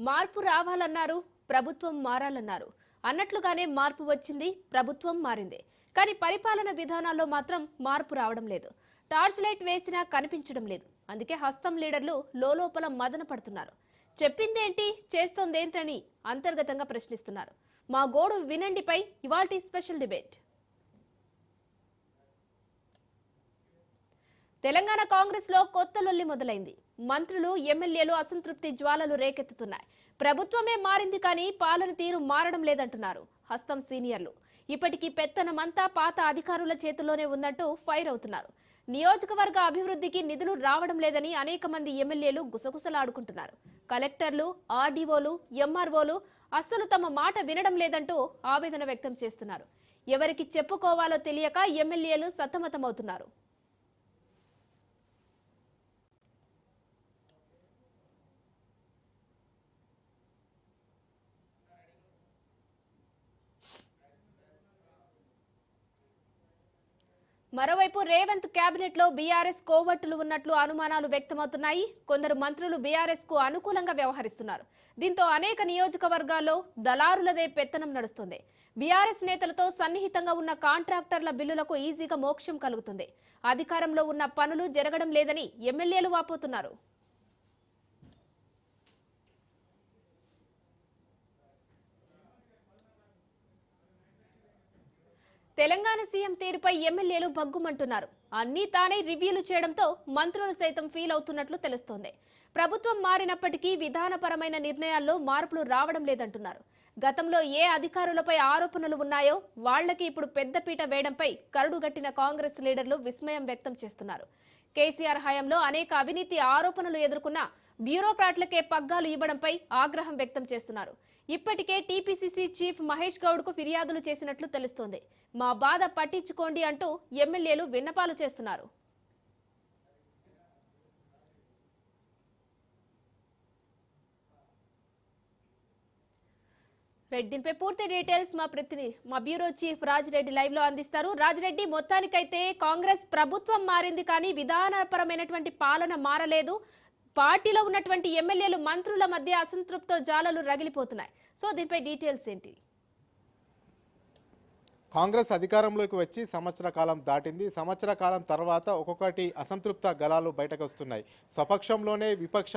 మార్పు రావాలన్నారు ప్రభుత్వం మారాలన్నారు. అన్నట్లుగానే మార్పు వచ్చింది ప్రభుత్వం మారింది. కానీ పరిపాలన విధానాల్లో మాత్రం మార్పు రావడం లేదు. టార్చ్ లైట్ వేసినా కనిపించడం లేదు. అందుకే హస్తం లీడర్లు లోపల మదన పడుతున్నారు. చెప్పిందేంటి చేస్తోందేంటని అంతర్గతంగా ప్రశ్నిస్తున్నారు. మా గోడు వినండిపై ఇవాల్టి స్పెషల్ డిబేట్. తెలంగాణ కాంగ్రెస్లో కొత్త లొల్లి మొదలైంది. మంత్రులు ఎమ్మెల్యేలు అసంతృప్తి జ్వాలలు రేకెత్తుతున్నాయి. ప్రభుత్వమే మారింది కానీ పాలన తీరు మారడం లేదంటున్నారు హస్తం సీనియర్లు. ఇప్పటికీ పెత్తనమంతా పాత అధికారుల చేతుల్లోనే ఉందంటూ ఫైర్ అవుతున్నారు. నియోజకవర్గ అభివృద్ధికి నిధులు రావడం లేదని అనేక మంది ఎమ్మెల్యేలు గుసగుసలాడుకుంటున్నారు. కలెక్టర్లు ఆర్డీఓలు ఎంఆర్ఓలు అస్సలు తమ మాట వినడం లేదంటూ ఆవేదన వ్యక్తం చేస్తున్నారు. ఎవరికి చెప్పుకోవాలో తెలియక ఎమ్మెల్యేలు సతమతమవుతున్నారు. మరోవైపు రేవంత్ కేబినెట్లో బీఆర్ఎస్ కోవట్టులు ఉన్నట్లు అనుమానాలు వ్యక్తమవుతున్నాయి. కొందరు మంత్రులు బీఆర్ఎస్కు అనుకూలంగా వ్యవహరిస్తున్నారు. దీంతో అనేక నియోజకవర్గాల్లో దళారులదే పెత్తనం నడుస్తుంది. బీఆర్ఎస్ నేతలతో సన్నిహితంగా ఉన్న కాంట్రాక్టర్ల బిల్లులకు ఈజీగా మోక్షం కలుగుతుంది. అధికారంలో ఉన్న పనులు జరగడం లేదని ఎమ్మెల్యేలు వాపోతున్నారు. తెలంగాణ సీఎం తీరుపై ఎమ్మెల్యేలు భగ్గుమంటున్నారు. అన్నీ తానే రివ్యూలు చేయడంతో మంత్రులు సైతం ఫీల్ అవుతున్నట్లు తెలుస్తోంది. ప్రభుత్వం మారినప్పటికీ విధానపరమైన నిర్ణయాల్లో మార్పులు రావడం లేదంటున్నారు. గతంలో ఏ అధికారులపై ఆరోపణలు ఉన్నాయో వాళ్ళకి ఇప్పుడు పెద్దపీట వేయడంపై కరడుగట్టిన కాంగ్రెస్ లీడర్లు విస్మయం వ్యక్తం చేస్తున్నారు. కేసీఆర్ హయాంలో అనేక అవినీతి ఆరోపణలు ఎదుర్కొన్న బ్యూరోక్రాట్లకే పగ్గాలు ఇవ్వడంపై ఆగ్రహం వ్యక్తం చేస్తున్నారు. ఇప్పటికే టీపీసీసీ చీఫ్ మహేష్ గౌడ్కు ఫిర్యాదులు చేసినట్లు తెలుస్తోంది. మా బాధ పట్టించుకోండి అంటూ ఎమ్మెల్యేలు విన్నపాలు చేస్తున్నారు. రైట్ దీనిపై పూర్తి డీటెయిల్స్ మా ప్రతినిధి మా బ్యూరో చీఫ్ రాజిరెడ్డి లైవ్లో అందిస్తారు. రాజిరెడ్డి మొత్తానికైతే కాంగ్రెస్ ప్రభుత్వం మారింది కానీ విధానపరమైనటువంటి పాలన మారలేదు. పార్టీలో ఉన్నటువంటి ఎమ్మెల్యేలు మంత్రుల మధ్య అసంతృప్త జాలలు రగిలిపోతున్నాయి. సో దీనిపై డీటెయిల్స్ ఏంటి? కాంగ్రెస్ అధికారంలోకి వచ్చి సంవత్సర కాలం దాటింది. సంవత్సర కాలం తర్వాత ఒక్కొక్కటి అసంతృప్త గలాలు బయటకు వస్తున్నాయి. స్వపక్షంలోనే విపక్ష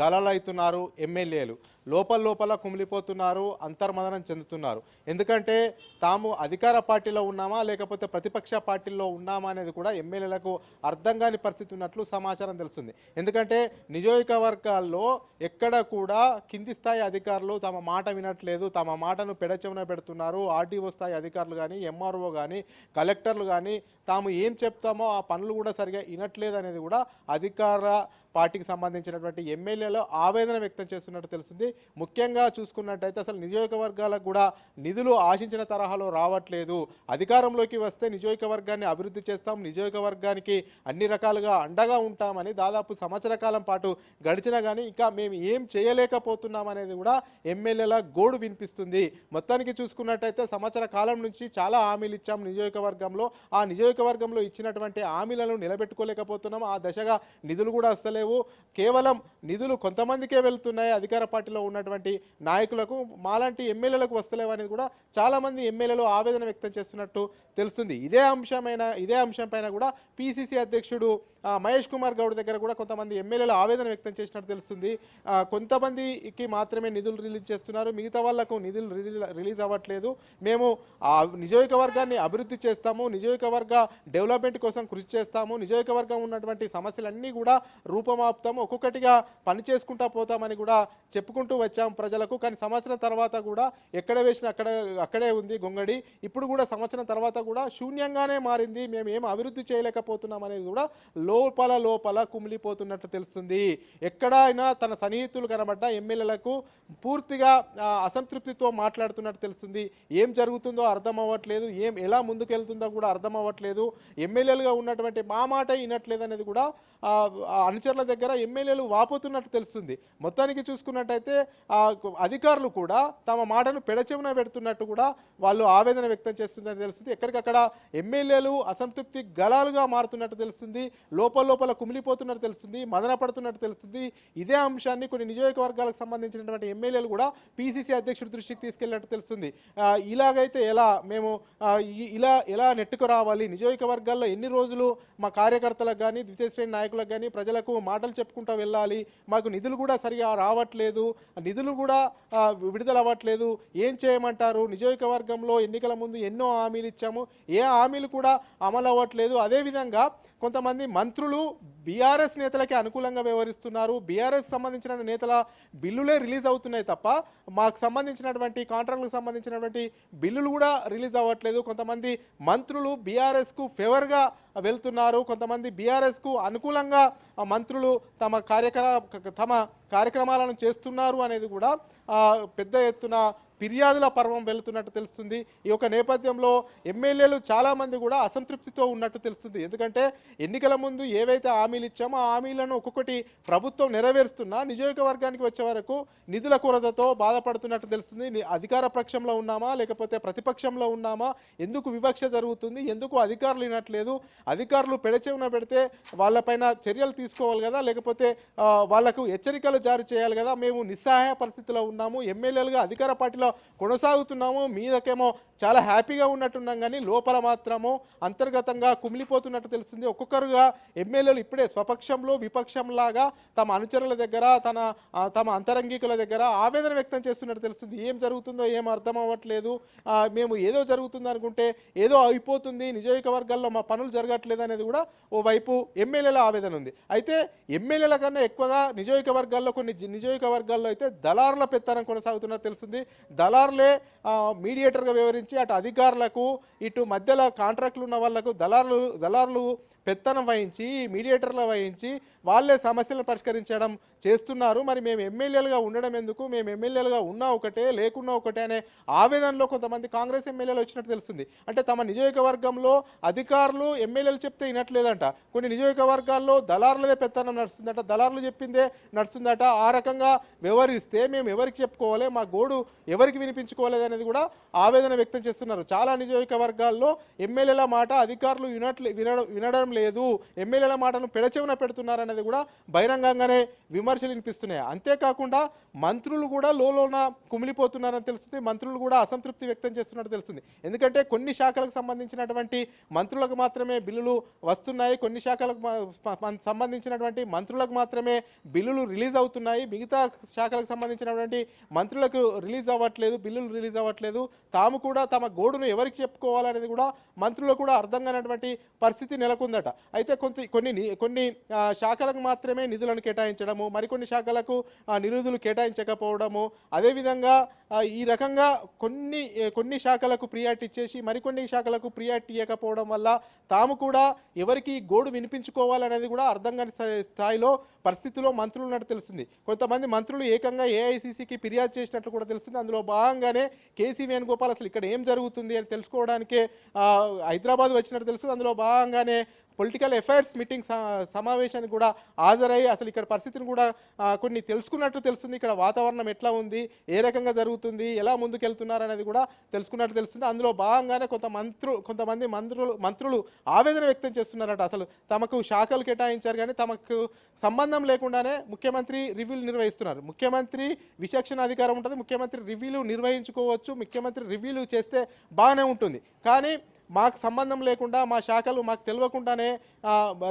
గలాలవుతున్నారు ఎమ్మెల్యేలు. లోపల లోపల కుమిలిపోతున్నారు అంతర్మదనం చెందుతున్నారు. ఎందుకంటే తాము అధికార పార్టీలో ఉన్నామా లేకపోతే ప్రతిపక్ష పార్టీలో ఉన్నామా అనేది కూడా ఎమ్మెల్యేలకు అర్థం కాని పరిస్థితి ఉన్నట్లు సమాచారం తెలుస్తుంది. ఎందుకంటే నియోజకవర్గాల్లో ఎక్కడ కూడా కింది స్థాయి అధికారులు తమ మాట వినట్లేదు తమ మాటను పెడచెవిన పెడుతున్నారు ఆర్టీఓ స్థాయి అధికారులు కానీ ఎంఆర్ఓ కానీ కలెక్టర్లు కానీ తాము ఏం చెప్తామో ఆ పనులు కూడా సరిగా వినట్లేదు అనేది కూడా అధికార పార్టీకి సంబంధించినటువంటి ఎమ్మెల్యేలు ఆవేదన వ్యక్తం చేస్తున్నట్టు తెలుస్తుంది. ముఖ్యంగా చూసుకున్నట్టయితే అసలు నియోజకవర్గాలకు కూడా నిధులు ఆశించిన తరహాలో రావట్లేదు. అధికారంలోకి వస్తే నియోజకవర్గాన్ని అభివృద్ధి చేస్తాం నియోజకవర్గానికి అన్ని రకాలుగా అండగా ఉంటామని దాదాపు సంవత్సర కాలం పాటు గడిచినా కానీ ఇంకా మేము ఏం చేయలేకపోతున్నాం అనేది కూడా ఎమ్మెల్యేల గోడు వినిపిస్తుంది. మొత్తానికి చూసుకున్నట్టయితే సంవత్సర కాలం నుంచి చాలా హామీలు ఇచ్చాం నియోజకవర్గంలో. ఆ నియోజకవర్గంలో ఇచ్చినటువంటి హామీలను నిలబెట్టుకోలేకపోతున్నాం. ఆ దశగా నిధులు కూడా వస్తలేవు. కేవలం నిధులు కొంతమందికే వెళ్తున్నాయి. అధికార పార్టీలో ఉన్నటువంటి నాయకులకు మాలాంటి ఎమ్మెల్యేలకు వస్తలేవు అనేది కూడా చాలామంది ఎమ్మెల్యేలు ఆవేదన వ్యక్తం చేస్తున్నట్టు తెలుస్తుంది. ఇదే అంశమైన ఇదే అంశం పైన కూడా పిసిసి అధ్యక్షుడు మహేష్ కుమార్ గౌడ్ దగ్గర కూడా కొంతమంది ఎమ్మెల్యేలు ఆవేదన వ్యక్తం చేసినట్టు తెలుస్తుంది. కొంతమందికి మాత్రమే నిధులు రిలీజ్ చేస్తున్నారు. మిగతా వాళ్ళకు నిధులు రిలీజ్- రిలీజ్ అవ్వట్లేదు. మేము ఆ నియోజకవర్గాన్ని అభివృద్ధి చేస్తాము. నియోజకవర్గ డెవలప్మెంట్ కోసం కృషి చేస్తాము. నియోజకవర్గం ఉన్నటువంటి సమస్యలన్నీ కూడా రూపమాపుతాము ఒక్కొక్కటిగా పని చేసుకుంటా పోతామని కూడా చెప్పుకుంటూ వచ్చాం ప్రజలకు. కానీ సంవత్సరం తర్వాత కూడా ఎక్కడ వేసిన అక్కడ అక్కడే ఉంది గొంగడి. ఇప్పుడు కూడా సంవత్సరం తర్వాత కూడా శూన్యంగానే మారింది. మేము ఏం అభివృద్ధి చేయలేకపోతున్నాం అనేది కూడా లోపల లోపల కుమిలిపోతున్నట్టు తెలుస్తుంది. ఎక్కడైనా తన సన్నిహితులు కనబడ్డ ఎమ్మెల్యేలకు పూర్తిగా అసంతృప్తితో మాట్లాడుతున్నట్టు తెలుస్తుంది. ఏం జరుగుతుందో అర్థం అవ్వట్లేదు. ఏం ఎలా ముందుకెళ్తుందో కూడా అర్థం అవ్వట్లేదు. ఎమ్మెల్యేలుగా ఉన్నటువంటి మా మాట వినట్లేదు అనేది కూడా ఆ, ఆ దగ్గర ఎమ్మెల్యేలు వాపోతున్నట్టు తెలుస్తుంది. మొత్తానికి చూసుకున్నట్టయితే అధికారులు కూడా తమ మాటను పెడచెమున పెడుతున్నట్టు కూడా వాళ్ళు ఆవేదన వ్యక్తం చేస్తున్నట్టు తెలుస్తుంది. ఎక్కడికక్కడ ఎమ్మెల్యేలు అసంతృప్తి గలాలుగా మారుతున్నట్టు తెలుస్తుంది. లోపల లోపల కుమిలిపోతున్నట్టు తెలుస్తుంది. మదన పడుతున్నట్టు తెలుస్తుంది. ఇదే అంశాన్ని కొన్ని నియోజకవర్గాలకు సంబంధించినటువంటి ఎమ్మెల్యేలు కూడా పిసిసి అధ్యక్షుడి దృష్టికి తీసుకెళ్ళినట్టు తెలుస్తుంది. ఇలాగైతే ఎలా మేము ఇలా ఎలా నెట్టుకు రావాలి? నియోజకవర్గాల్లో ఎన్ని రోజులు మా కార్యకర్తలకు కానీ ద్వితీయ శ్రేణి నాయకులకు కానీ ప్రజలకు మాటలు చెప్పుకుంటూ వెళ్ళాలి. మాకు నిధులు కూడా సరిగా రావట్లేదు. నిధులు కూడా విడుదల అవ్వట్లేదు ఏం చేయమంటారు? నియోజకవర్గంలో ఎన్నికల ముందు ఎన్నో హామీలు ఇచ్చాము. ఏ హామీలు కూడా అమలు అవ్వట్లేదు అదేవిధంగా కొంతమంది మంత్రులు బీఆర్ఎస్ నేతలకి అనుకూలంగా వ్యవహరిస్తున్నారు. బీఆర్ఎస్ సంబంధించిన నేతల బిల్లులే రిలీజ్ అవుతున్నాయి తప్ప మాకు సంబంధించినటువంటి కాంట్రాక్టులకు సంబంధించినటువంటి బిల్లులు కూడా రిలీజ్ అవ్వట్లేదు. కొంతమంది మంత్రులు బీఆర్ఎస్కు ఫేవర్గా వెళ్తున్నారు. కొంతమంది బీఆర్ఎస్కు అనుకూలంగా మంత్రులు తమ కార్యక్ర తమ కార్యక్రమాలను చేస్తున్నారు అనేది కూడా పెద్ద ఎత్తున ఫిర్యాదుల పర్వం వెళుతున్నట్టు తెలుస్తుంది. ఈ యొక్క నేపథ్యంలో ఎమ్మెల్యేలు చాలామంది కూడా అసంతృప్తితో ఉన్నట్టు తెలుస్తుంది. ఎందుకంటే ఎన్నికల ముందు ఏవైతే హామీలు ఇచ్చామో ఆ హామీలను ఒక్కొక్కటి ప్రభుత్వం నెరవేరుస్తున్నా నియోజకవర్గానికి వచ్చే వరకు నిధుల కొరతతో బాధపడుతున్నట్టు తెలుస్తుంది. అధికార పక్షంలో ఉన్నామా? లేకపోతే ప్రతిపక్షంలో ఉన్నామా? ఎందుకు వివక్ష జరుగుతుంది? ఎందుకు అధికారులు వినట్లేదు? అధికారులు పెడచెవిన పెడితే వాళ్ళపైన చర్యలు తీసుకోవాలి కదా? లేకపోతే వాళ్ళకు వాళ్ళకు హెచ్చరికలు జారీ చేయాలి కదా? మేము నిస్సహాయ పరిస్థితిలో ఉన్నాము. ఎమ్మెల్యేలుగా అధికార పార్టీలో కొనసాగుతున్నాము. మీదకేమో చాలా హ్యాపీగా ఉన్నట్టున్నాం కానీ లోపల మాత్రము అంతర్గతంగా కుమిలిపోతున్నట్టు తెలుస్తుంది. ఒక్కొక్కరుగా ఎమ్మెల్యేలు ఇప్పుడే స్వపక్షంలో విపక్షంలాగా తమ అనుచరుల దగ్గర తన తమ అంతరంగికుల దగ్గర ఆవేదన వ్యక్తం చేస్తున్నట్టు తెలుస్తుంది. ఏం జరుగుతుందో ఏం అర్థం అవ్వట్లేదు మేము ఏదో జరుగుతుంది అనుకుంటే ఏదో అయిపోతుంది. నియోజకవర్గాల్లో మా పనులు జరగట్లేదు అనేది కూడా ఓ వైపు ఎమ్మెల్యేల ఆవేదన ఉంది. అయితే ఎమ్మెల్యేల కన్నా ఎక్కువగా నియోజకవర్గాల్లో కొన్ని నియోజకవర్గాల్లో అయితే దళారుల పెత్తనం కొనసాగుతున్నట్టు తెలుస్తుంది. దళారులే మీడియేటర్గా వివరించి అటు అధికారులకు ఇటు మధ్యలో కాంట్రాక్టులు ఉన్న వాళ్ళకు దళారులు దళారులు పెత్తనం వహించి మీడియేటర్లు వహించి వాళ్ళే సమస్యలను పరిష్కరించడం చేస్తున్నారు. మరి మేము ఎమ్మెల్యేలుగా ఉండడం ఎందుకు? మేము ఎమ్మెల్యేలుగా ఉన్నా ఒకటే లేకున్నా ఒకటే అనే ఆవేదనలో కొంతమంది కాంగ్రెస్ ఎమ్మెల్యేలు వచ్చినట్టు తెలుస్తుంది. అంటే తమ నియోజకవర్గంలో అధికారులు ఎమ్మెల్యేలు చెప్తే వినట్లేదంట. కొన్ని నియోజకవర్గాల్లో దళారులదే పెత్తనం నడుస్తుందట దళారులు చెప్పిందే నడుస్తుందట. ఆ రకంగా వ్యవహరిస్తే మేము ఎవరికి చెప్పుకోవాలి? మా గోడు ఎవరి ఎవరికి వినిపించుకోలేదు అనేది కూడా ఆవేదన వ్యక్తం చేస్తున్నారు. చాలా నియోజకవర్గాల్లో ఎమ్మెల్యేల మాట అధికారులు వినట్లే వినడం వినడం లేదు. ఎమ్మెల్యేల మాటను పెడచెవిన పెడుతున్నారనేది కూడా బహిరంగంగానే విమర్శలు వినిపిస్తున్నాయి. అంతేకాకుండా మంత్రులు కూడా లోలోన కుమిలిపోతున్నారని తెలుస్తుంది. మంత్రులు కూడా అసంతృప్తి వ్యక్తం చేస్తున్నట్టు తెలుస్తుంది. ఎందుకంటే కొన్ని శాఖలకు సంబంధించినటువంటి మంత్రులకు మాత్రమే బిల్లులు వస్తున్నాయి. కొన్ని శాఖలకు సంబంధించినటువంటి మంత్రులకు మాత్రమే బిల్లులు రిలీజ్ అవుతున్నాయి. మిగతా శాఖలకు సంబంధించినటువంటి మంత్రులకు రిలీజ్ అవ్వట్లేదు బిల్లులు రిలీజ్ అవ్వట్లేదు. తాము కూడా తమ గోడును ఎవరికి చెప్పుకోవాలనేది కూడా మంత్రులు కూడా అర్థం కానటువంటి పరిస్థితి నెలకొందట. అయితే కొంత కొన్ని ని- కొన్ని శాఖలకు మాత్రమే నిధులను కేటాయించడము మరికొన్ని శాఖలకు నిరుధులు కేటాయించకపోవడము అదేవిధంగా ఈ రకంగా కొన్ని కొన్ని శాఖలకు ప్రియారిటీ ఇచ్చేసి మరికొన్ని శాఖలకు ప్రియారిటీ ఇవ్వకపోవడం వల్ల తాము కూడా ఎవరికి గోడు వినిపించుకోవాలనేది కూడా అర్థం కాని స్థాయిలో పరిస్థితిలో మంత్రులు ఉన్నట్టు తెలుస్తుంది. కొంతమంది మంత్రులు ఏకంగా ఏఐసిసికి ఫిర్యాదు చేసినట్లు కూడా తెలుస్తుంది. అందులో భాగంగానే కేసీ వేణుగోపాల్ అసలు ఇక్కడ ఏం జరుగుతుంది అని తెలుసుకోవడానికే హైదరాబాద్ వచ్చినట్టు తెలుస్తుంది. అందులో భాగంగానే పొలిటికల్ ఎఫైర్స్ మీటింగ్ సమావేశానికి కూడా హాజరై అసలు ఇక్కడ పరిస్థితిని కూడా కొన్ని తెలుసుకున్నట్టు తెలుస్తుంది. ఇక్కడ వాతావరణం ఎట్లా ఉంది? ఏ రకంగా జరుగుతుంది? ఎలా ముందుకెళ్తున్నారు అనేది కూడా తెలుసుకున్నట్టు తెలుస్తుంది. అందులో భాగంగానే కొంత మంత్రు కొంతమంది మంత్రులు మంత్రులు ఆవేదన వ్యక్తం చేస్తున్నారట. అసలు తమకు శాఖలు కేటాయించారు కానీ తమకు సంబంధం లేకుండానే ముఖ్యమంత్రి రివ్యూలు నిర్వహిస్తున్నారు. ముఖ్యమంత్రి విచక్షణ అధికారం ఉంటుంది. ముఖ్యమంత్రి రివ్యూలు నిర్వహించుకోవచ్చు. ముఖ్యమంత్రి రివ్యూలు చేస్తే బాగానే ఉంటుంది. కానీ మాకు సంబంధం లేకుండా మా శాఖలు మాకు తెలియకుండానే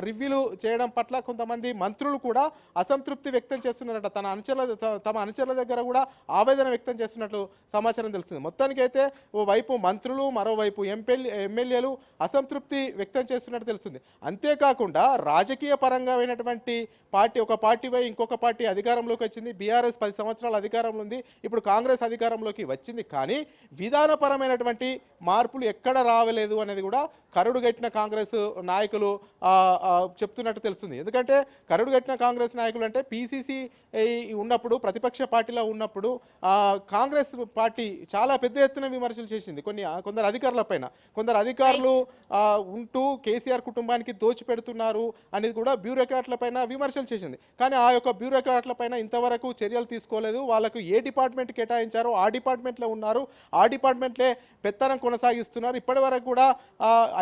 రివ్యూలు చేయడం పట్ల కొంతమంది మంత్రులు కూడా అసంతృప్తి వ్యక్తం చేస్తున్నారట. తన అనుచరుల తమ అనుచరుల దగ్గర కూడా ఆవేదన వ్యక్తం చేస్తున్నట్లు సమాచారం తెలుస్తుంది. మొత్తానికైతే ఓ వైపు మంత్రులు మరోవైపు ఎంపీ ఎమ్మెల్యేలు అసంతృప్తి వ్యక్తం చేస్తున్నట్టు తెలుస్తుంది. అంతేకాకుండా రాజకీయ పరంగా అయినటువంటి పార్టీ ఒక పార్టీ పోయి ఇంకొక పార్టీ అధికారంలోకి వచ్చింది. బీఆర్ఎస్ పది సంవత్సరాల అధికారంలో ఉంది. ఇప్పుడు కాంగ్రెస్ అధికారంలోకి వచ్చింది. కానీ విధానపరమైనటువంటి మార్పులు ఎక్కడ రావలేదు. అనేది కూడా కరుడు గట్టిన కాంగ్రెస్ నాయకులు చెప్తున్నట్టు తెలుస్తుంది. ఎందుకంటే కరుడు గట్టిన కాంగ్రెస్ నాయకులు అంటే పీసీసీ ఉన్నప్పుడు ప్రతిపక్ష పార్టీలో ఉన్నప్పుడు కాంగ్రెస్ పార్టీ చాలా పెద్ద ఎత్తున విమర్శలు చేసింది. కొన్ని కొందరు అధికారుల పైన. కొందరు అధికారులు ఉంటూ కేసీఆర్ కుటుంబానికి దోచిపెడుతున్నారు అనేది కూడా బ్యూరోక్రాట్ల పైన విమర్శలు చేసింది. కానీ ఆ యొక్క బ్యూరోక్రాట్ల పైన ఇంతవరకు చర్యలు తీసుకోలేదు. వాళ్ళకు ఏ డిపార్ట్మెంట్ కేటాయించారో ఆ డిపార్ట్మెంట్లో ఉన్నారు. ఆ డిపార్ట్మెంట్లే పెత్తనం కొనసాగిస్తున్నారు. ఇప్పటి వరకు కూడా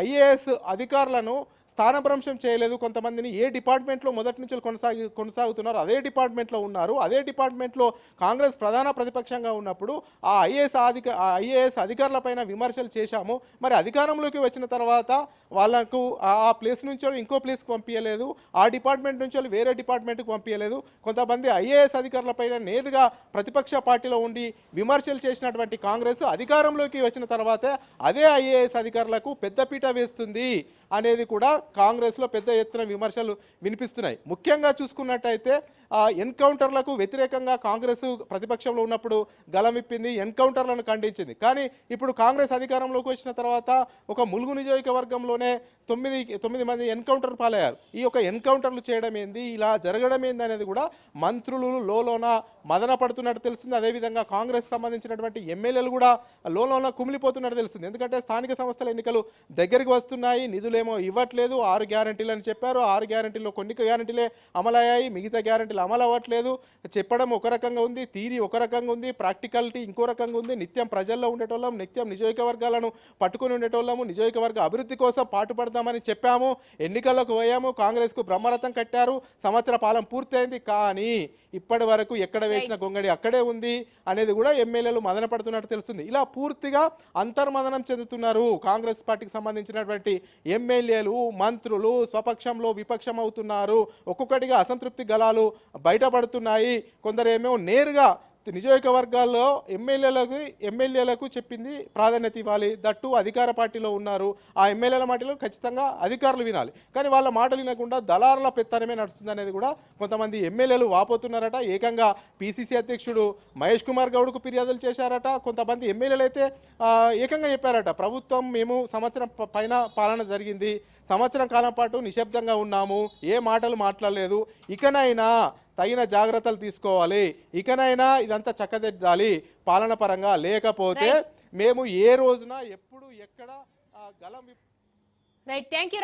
ఐఏఎస్ అధికారులను స్థానభ్రంశం చేయలేదు. కొంతమందిని ఏ డిపార్ట్మెంట్లో మొదటి నుంచి కొనసాగి కొనసాగుతున్నారు అదే డిపార్ట్మెంట్లో ఉన్నారు. అదే డిపార్ట్మెంట్లో కాంగ్రెస్ ప్రధాన ప్రతిపక్షంగా ఉన్నప్పుడు ఆ ఐఏఎస్ అధిక ఐఏఎస్ అధికారులపైన విమర్శలు చేశాము. మరి అధికారంలోకి వచ్చిన తర్వాత వాళ్ళకు ఆ ప్లేస్ నుంచి ఇంకో ప్లేస్కి పంపించలేదు ఆ డిపార్ట్మెంట్ నుంచి వేరే డిపార్ట్మెంట్కి పంపించలేదు కొంతమంది ఐఏఎస్ అధికారులపైన నేరుగా ప్రతిపక్ష పార్టీలో ఉండి విమర్శలు చేసినటువంటి కాంగ్రెస్ అధికారంలోకి వచ్చిన తర్వాత అదే ఐఏఎస్ అధికారులకు పెద్దపీట వేస్తుంది అనేది కూడా కాంగ్రెస్లో పెద్ద ఎత్తున విమర్శలు వినిపిస్తున్నాయి. ముఖ్యంగా చూసుకున్నట్టయితే ఆ, ఎన్కౌంటర్లకు వ్యతిరేకంగా కాంగ్రెస్ ప్రతిపక్షంలో ఉన్నప్పుడు గలమిప్పింది ఎన్కౌంటర్లను ఖండించింది. కానీ ఇప్పుడు కాంగ్రెస్ అధికారంలోకి వచ్చిన తర్వాత ఒక ములుగు నియోజకవర్గంలోనే తొమ్మిది తొమ్మిది మంది ఎన్కౌంటర్ పాలయ్యారు. ఈ యొక్క ఎన్కౌంటర్లు చేయడం ఏంది? ఇలా జరగడం ఏంది అనేది కూడా మంత్రులు లోలోన మదన పడుతున్నట్టు తెలుస్తుంది. అదేవిధంగా కాంగ్రెస్ సంబంధించినటువంటి ఎమ్మెల్యేలు కూడా లోలోన కుమిలిపోతున్నట్టు తెలుస్తుంది. ఎందుకంటే స్థానిక సంస్థల ఎన్నికలు దగ్గరికి వస్తున్నాయి. నిధులేమో ఇవ్వట్లేదు. ఆరు గ్యారంటీలు అని చెప్పారు. ఆరు గ్యారంటీలో కొన్ని గ్యారంటీలే అమలయ్యాయి. మిగతా గ్యారంటీలు అమలు అవ్వట్లేదు చెప్పడం ఒక రకంగా ఉంది థీరీ ఒక రకంగా ఉంది ప్రాక్టికాలిటీ ఇంకో రకంగా ఉంది. నిత్యం ప్రజల్లో ఉండేటోళ్ళం నిత్యం నియోజకవర్గాలను పట్టుకొని ఉండేటోళ్ళము నియోజకవర్గ అభివృద్ధి కోసం పాటుపడదామని చెప్పాము. ఎన్నికలకు పోయాము కాంగ్రెస్కు బ్రహ్మరథం కట్టారు సంవత్సర పాలన పూర్తయింది. కానీ ఇప్పటి వరకు ఎక్కడ వేసిన గొంగడి అక్కడే ఉంది అనేది కూడా ఎమ్మెల్యేలు మదన పడుతున్నట్టు తెలుస్తుంది. ఇలా పూర్తిగా అంతర్మదనం చెందుతున్నారు కాంగ్రెస్ పార్టీకి సంబంధించినటువంటి ఎమ్మెల్యేలు మంత్రులు స్వపక్షంలో విపక్షం అవుతున్నారు. ఒక్కొక్కటిగా అసంతృప్తి గలాలు బయటపడుతున్నాయి. కొందరేమో నేరుగా నియోజకవర్గాల్లో ఎమ్మెల్యేలకు ఎమ్మెల్యేలకు చెప్పింది ప్రాధాన్యత ఇవ్వాలి. దట్టు అధికార పార్టీలో ఉన్నారు. ఆ ఎమ్మెల్యేల మాటలు ఖచ్చితంగా అధికారులు వినాలి. కానీ వాళ్ళ మాటలు వినకుండా దళారుల పెత్తనమే నడుస్తుంది అనేది కూడా కొంతమంది ఎమ్మెల్యేలు వాపోతున్నారట. ఏకంగా పీసీసీ అధ్యక్షుడు మహేష్ కుమార్ గౌడ్కు ఫిర్యాదులు చేశారట. కొంతమంది ఎమ్మెల్యేలు అయితే ఏకంగా చెప్పారట. ప్రభుత్వం మేము సంవత్సరం పైన పాలన జరిగింది. సంవత్సరం కాలం పాటు నిశ్శబ్దంగా ఉన్నాము. ఏ మాటలు మాట్లాడలేదు. ఇకనైనా తగిన జాగ్రత్తలు తీసుకోవాలి. ఇకనైనా ఇదంతా చక్కదిద్దాలి. పాలన పరంగా లేకపోతే మేము ఏ రోజున ఎప్పుడు ఎక్కడ గలం విప్- రైట్ థ్యాంక్ యూ